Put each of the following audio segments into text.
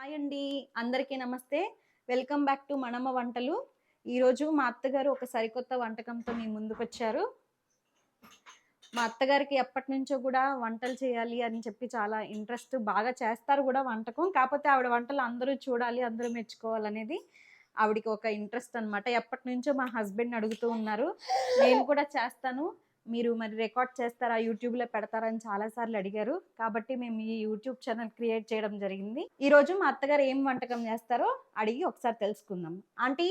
Hi అండి అందరికీ నమస్తే. వెల్కమ్ బ్యాక్ టు మనమ్మ వంటలు. ఈరోజు మా అత్తగారు ఒక సరికొత్త వంటకంతో మీ ముందుకు వచ్చారు మా అత్తగారికి ఎప్పటి నుంచో కూడా వంటలు చేయాలి అని చెప్పి చాలా ఇంట్రెస్ట్ బాగా చేస్తారు కూడా వంటకం. కాకపోతే ఆవిడ వంటలు అందరూ చూడాలి అందరూ మెచ్చుకోవాలనేది ఆవిడకి ఒక ఇంట్రెస్ట్ అనమాట ఎప్పటి నుంచో మా హస్బెండ్ అడుగుతూ ఉన్నారు. నేను కూడా చేస్తాను. మీరు మరి రికార్డ్ చేస్తారా? యూట్యూబ్లో పెడతారని చాలాసార్లు అడిగారు. కాబట్టి మేము ఈ యూట్యూబ్ ఛానల్ క్రియేట్ చేయడం జరిగింది. ఈరోజు మా అత్తగారు ఏం వంటకం చేస్తారో అడిగి ఒకసారి తెలుసుకుందాం. ఆంటీ?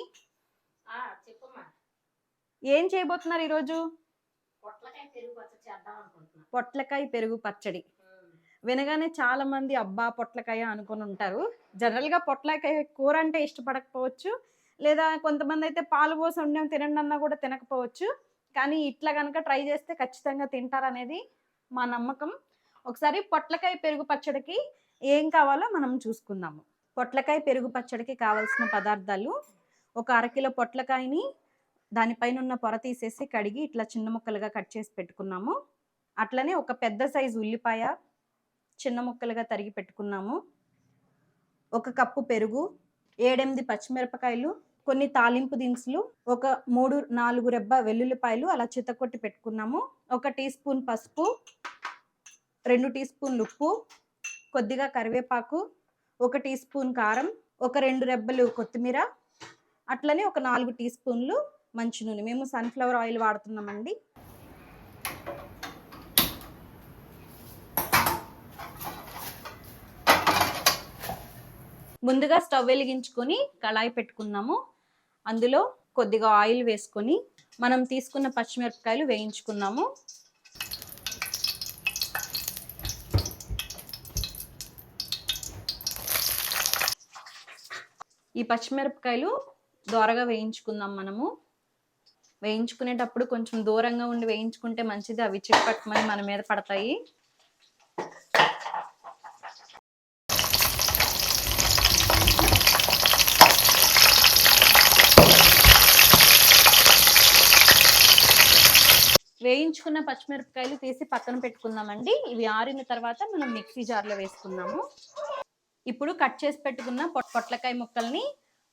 ఏం చేయబోతున్నారు ఈరోజు? పొట్లకాయ పెరుగు పచ్చడి చేద్దాం అనుకుంటున్నా. పొట్లకాయ పెరుగు పచ్చడి. వినగానే చాలా మంది అబ్బా పొట్లకాయ అనుకొని ఉంటారు. జనరల్గా పొట్లకాయ కూర అంటే ఇష్టపడకపోవచ్చు. లేదా కొంతమంది అయితే పాలు పోసి వండాం తినండి అన్నా కూడా తినకపోవచ్చు. కానీ ఇట్లా కనుక ట్రై చేస్తే ఖచ్చితంగా తింటారనేది మా నమ్మకం. ఒకసారి పొట్లకాయ పెరుగు పచ్చడికి ఏం కావాలో మనం చూసుకుందాము. పొట్లకాయ పెరుగు పచ్చడికి కావాల్సిన పదార్థాలు ఒక అరకిలో పొట్లకాయని దానిపైన ఉన్న పొర తీసేసి కడిగి ఇట్లా చిన్న ముక్కలుగా కట్ చేసి పెట్టుకున్నాము. అట్లనే ఒక పెద్ద సైజు ఉల్లిపాయ చిన్న ముక్కలుగా తరిగి పెట్టుకున్నాము. ఒక కప్పు పెరుగు ఏడెనిమిది పచ్చిమిరపకాయలు కొన్ని తాలింపు దినుసులు ఒక మూడు నాలుగు రెబ్బ వెల్లుల్లిపాయలు అలా చితకొట్టి పెట్టుకున్నాము. ఒక టీ స్పూన్ పసుపు రెండు టీ స్పూన్లు ఉప్పు కొద్దిగా కరివేపాకు ఒక టీ స్పూన్ కారం ఒక రెండు రెబ్బలు కొత్తిమీర అట్లనే ఒక నాలుగు టీ స్పూన్లు మంచి నూనె. మేము సన్ఫ్లవర్ ఆయిల్ వాడుతున్నామండి. ముందుగా స్టవ్ వెలిగించుకొని కళాయి పెట్టుకున్నాము. అందులో కొద్దిగా ఆయిల్ వేసుకొని మనం తీసుకున్న పచ్చిమిరపకాయలు వేయించుకున్నాము. ఈ పచ్చిమిరపకాయలు దోరగా వేయించుకుందాం మనము. వేయించుకునేటప్పుడు కొంచెం దూరంగా ఉండి వేయించుకుంటే మంచిది. అవి చిప్పట్టమని మన మీద పడతాయి. వేయించుకున్న పచ్చిమిరపకాయలు తీసి పక్కన పెట్టుకుందామండి. ఇవి ఆరిన తర్వాత మనం మిక్సీ జార్లో వేసుకుందాము. ఇప్పుడు కట్ చేసి పెట్టుకున్న పొట్లకాయ ముక్కల్ని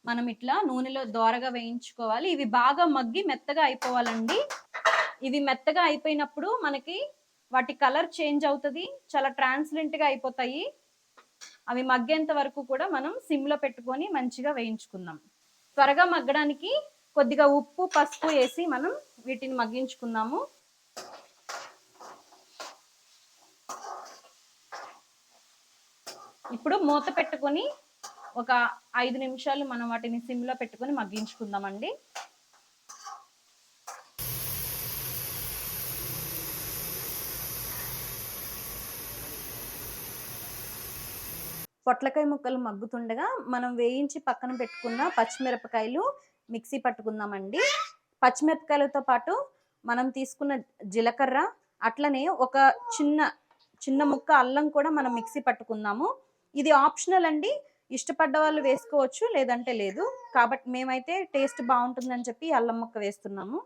మనం ఇట్లా నూనెలో దోరగా వేయించుకోవాలి. ఇవి బాగా మగ్గి మెత్తగా అయిపోవాలండి. ఇవి మెత్తగా అయిపోయినప్పుడు మనకి వాటి కలర్ చేంజ్ అవుతుంది. చాలా ట్రాన్స్లెంట్గా అయిపోతాయి. అవి మగ్గేంత వరకు కూడా మనం సిమ్లో పెట్టుకొని మంచిగా వేయించుకుందాం. త్వరగా మగ్గడానికి కొద్దిగా ఉప్పు పసుపు వేసి మనం వీటిని మగ్గించుకుందాము. ఇప్పుడు మూత పెట్టుకొని ఒక ఐదు నిమిషాలు మనం వాటిని సిమ్లో పెట్టుకొని మగ్గించుకుందామండి. పొట్లకాయ ముక్కలు మగ్గుతుండగా మనం వేయించి పక్కన పెట్టుకున్న పచ్చిమిరపకాయలు మిక్సీ పట్టుకుందామండి. పచ్చిమిరపకాయలతో పాటు మనం తీసుకున్న జీలకర్ర అట్లనే ఒక చిన్న చిన్న ముక్క అల్లం కూడా మనం మిక్సీ పట్టుకుందాము. ఇది ఆప్షనల్ అండి. ఇష్టపడ్డ వాళ్ళు వేసుకోవచ్చు లేదంటే లేదు. కాబట్టి మేమైతే టేస్ట్ బాగుంటుందని చెప్పి అల్లం ముక్క వేస్తున్నాము.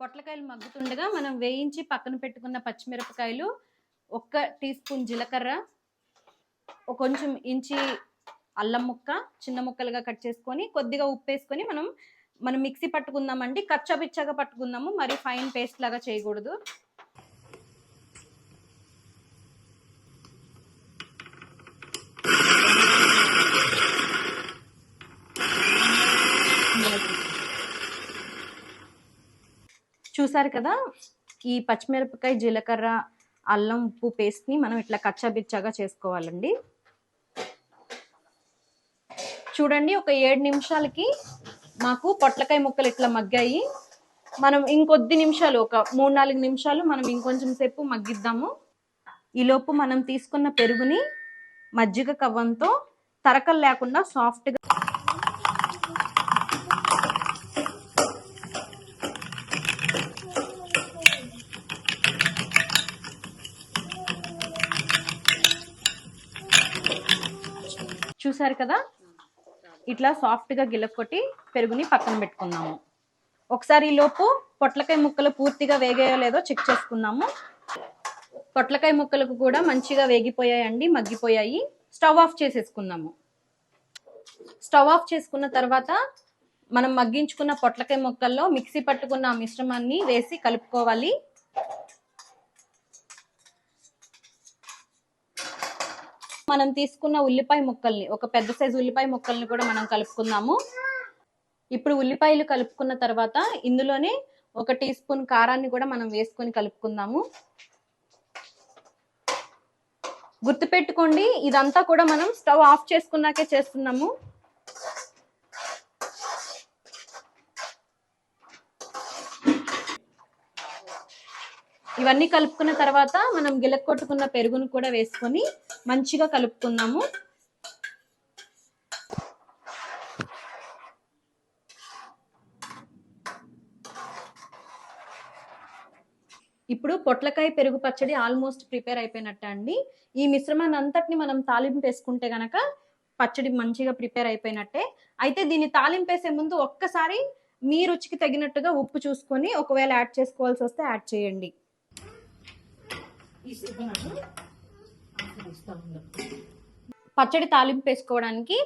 పొట్లకాయలు మగ్గుతుండగా మనం వేయించి పక్కన పెట్టుకున్న పచ్చిమిరపకాయలు ఒక్క టీ స్పూన్ జీలకర్ర కొంచెం ఇంచి అల్లం ముక్క చిన్న ముక్కలుగా కట్ చేసుకొని కొద్దిగా ఉప్పు వేసుకొని మనం మనం మిక్సీ పట్టుకుందామండి. కచ్చాపిచ్చాగా పట్టుకుందాము. మరి ఫైన్ పేస్ట్ లాగా చేయకూడదు. చూసారు కదా? ఈ పచ్చిమిరపకాయ జీలకర్ర అల్లం ఉప్పు పేస్ట్ని మనం ఇట్లా కచ్చాబిచ్చాగా చేసుకోవాలండి. చూడండి ఒక ఏడు నిమిషాలకి మాకు పొట్లకాయ ముక్కలు ఇట్లా మగ్గాయి. మనం ఇంకొద్ది నిమిషాలు ఒక మూడు నాలుగు నిమిషాలు మనం ఇంకొంచెం సేపు మగ్గిద్దాము. ఈలోపు మనం తీసుకున్న పెరుగుని మజ్జిగ కవ్వంతో తరకలు లేకుండా సాఫ్ట్గా చూసారు కదా? ఇట్లా సాఫ్ట్గా గిలక్కొట్టి పెరుగుని పక్కన పెట్టుకున్నాము. ఒకసారి ఈలోపు లోపు పొట్లకాయ ముక్కలు పూర్తిగా వేగాయో లేదో చెక్ చేసుకుందాము. పొట్లకాయ ముక్కలకు కూడా మంచిగా వేగిపోయాయండి మగ్గిపోయాయి. స్టవ్ ఆఫ్ చేసేసుకుందాము. స్టవ్ ఆఫ్ చేసుకున్న తర్వాత మనం మగ్గించుకున్న పొట్లకాయ ముక్కల్లో మిక్సీ పట్టుకున్న మిశ్రమాన్ని వేసి కలుపుకోవాలి. మనం తీసుకున్న ఉల్లిపాయ ముక్కల్ని ఒక పెద్ద సైజు ఉల్లిపాయ ముక్కల్ని కూడా మనం కలుపుకుందాము. ఇప్పుడు ఉల్లిపాయలు కలుపుకున్న తర్వాత ఇందులోనే ఒక టీ స్పూన్ కారాన్ని కూడా మనం వేసుకొని కలుపుకుందాము. గుర్తుపెట్టుకోండి ఇదంతా కూడా మనం స్టవ్ ఆఫ్ చేసుకున్నాకే చేస్తున్నాము. ఇవన్నీ కలుపుకున్న తర్వాత మనం గిలక్కొట్టుకున్న పెరుగును కూడా వేసుకొని మంచిగా కలుపుకుందాము. ఇప్పుడు పొట్లకాయ పెరుగు పచ్చడి ఆల్మోస్ట్ ప్రిపేర్ అయిపోయినట్ట అండి. ఈ మిశ్రమాన్ని అంతటిని మనం తాలింపు వేసుకుంటే గనక పచ్చడి మంచిగా ప్రిపేర్ అయిపోయినట్టే. అయితే దీన్ని తాలింపు వేసే ముందు ఒక్కసారి మీ రుచికి తగినట్టుగా ఉప్పు చూసుకొని ఒకవేళ యాడ్ చేసుకోవాల్సి వస్తే యాడ్ చేయండి. పచ్చడి తాలింపు వేసుకోవడానికి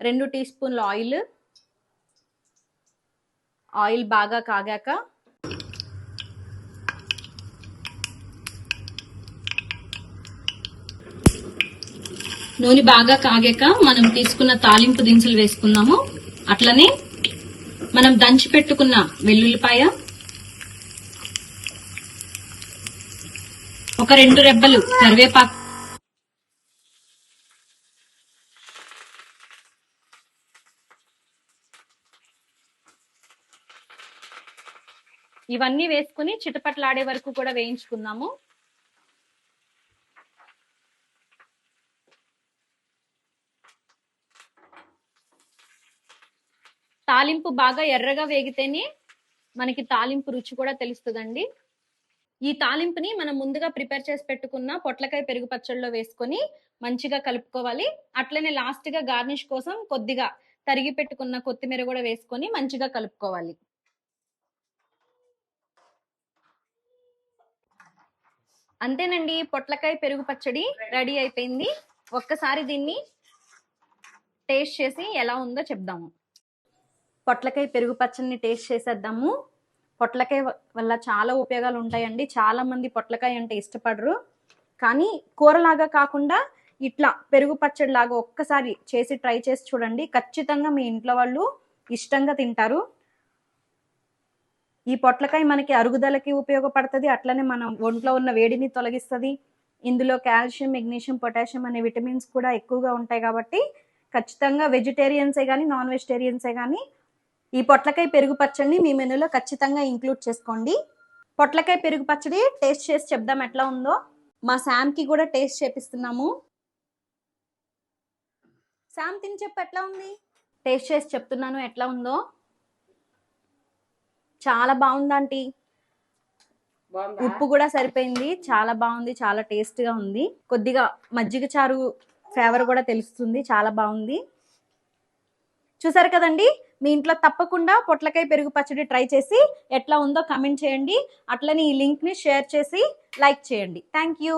రెండు టీ స్పూన్ల ఆయిల్. ఆయిల్ బాగా కాగాక నూనె బాగా కాగాక మనం తీసుకున్న తాలింపు దినుసులు వేసుకుందాము అట్లనే మనం దంచి పెట్టుకున్న వెల్లుల్లిపాయ ఒక రెండు రెబ్బలు కరివేపాకు. ఇవన్నీ వేసుకుని చిటపట్లాడే వరకు కూడా వేయించుకుందాము తాలింపు బాగా ఎర్రగా వేగితేనే మనకి తాలింపు రుచి కూడా తెలుస్తుందండి. ఈ తాలింపుని మనం ముందుగా ప్రిపేర్ చేసి పెట్టుకున్న పొట్లకాయ పెరుగు పచ్చడిలో వేసుకొని మంచిగా కలుపుకోవాలి. అట్లనే లాస్ట్గా గార్నిష్ కోసం కొద్దిగా తరిగి పెట్టుకున్న కొత్తిమీర కూడా వేసుకొని మంచిగా కలుపుకోవాలి. అంతేనండి పొట్లకాయ పెరుగు పచ్చడి రెడీ అయిపోయింది. ఒక్కసారి దీన్ని టేస్ట్ చేసి ఎలా ఉందో చెప్దాము. పొట్లకాయ పెరుగు పచ్చడిని టేస్ట్ చేసేద్దాము. పొట్లకాయ వల్ల చాలా ఉపయోగాలు ఉంటాయండి చాలా మంది పొట్లకాయ అంటే ఇష్టపడరు. కానీ కూరలాగా కాకుండా ఇట్లా పెరుగు పచ్చడి లాగా ఒక్కసారి చేసి ట్రై చేసి చూడండి. ఖచ్చితంగా మీ ఇంట్లో వాళ్ళు ఇష్టంగా తింటారు. ఈ పొట్లకాయ మనకి అరుగుదలకి ఉపయోగపడుతుంది. అట్లనే మనం ఒంట్లో ఉన్న వేడిని తొలగిస్తుంది. ఇందులో కాల్షియం మెగ్నీషియం పొటాషియం అనే విటమిన్స్ కూడా ఎక్కువగా ఉంటాయి కాబట్టి ఖచ్చితంగా వెజిటేరియన్సే కానీ నాన్ వెజిటేరియన్సే కానీ ఈ పొట్లకాయ పెరుగు పచ్చడిని మీ మెనూలో ఖచ్చితంగా ఇంక్లూడ్ చేసుకోండి. పొట్లకాయ పెరుగు పచ్చడి టేస్ట్ చేసి చెప్దాం ఎట్లా ఉందో. మా శామ్కి కూడా టేస్ట్ చేపిస్తున్నాము. శామ్ తిని చెప్పు ఎట్లా ఉంది? టేస్ట్ చేసి చెప్తున్నాను ఎట్లా ఉందో. చాలా బాగుంది ఆంటీ. బాగుందా? ఉప్పు కూడా సరిపోయింది. చాలా బాగుంది చాలా టేస్ట్గా ఉంది. కొద్దిగా మజ్జిగ చారు ఫ్లేవర్ కూడా తెలుస్తుంది. చాలా బాగుంది. చూసారు కదండి? మీ ఇంట్లో తప్పకుండా పొట్లకాయ పెరుగు పచ్చడి ట్రై చేసి ఎట్లా ఉందో కమెంట్ చేయండి. అట్లనే ఈ లింక్ని షేర్ చేసి లైక్ చేయండి. Thank you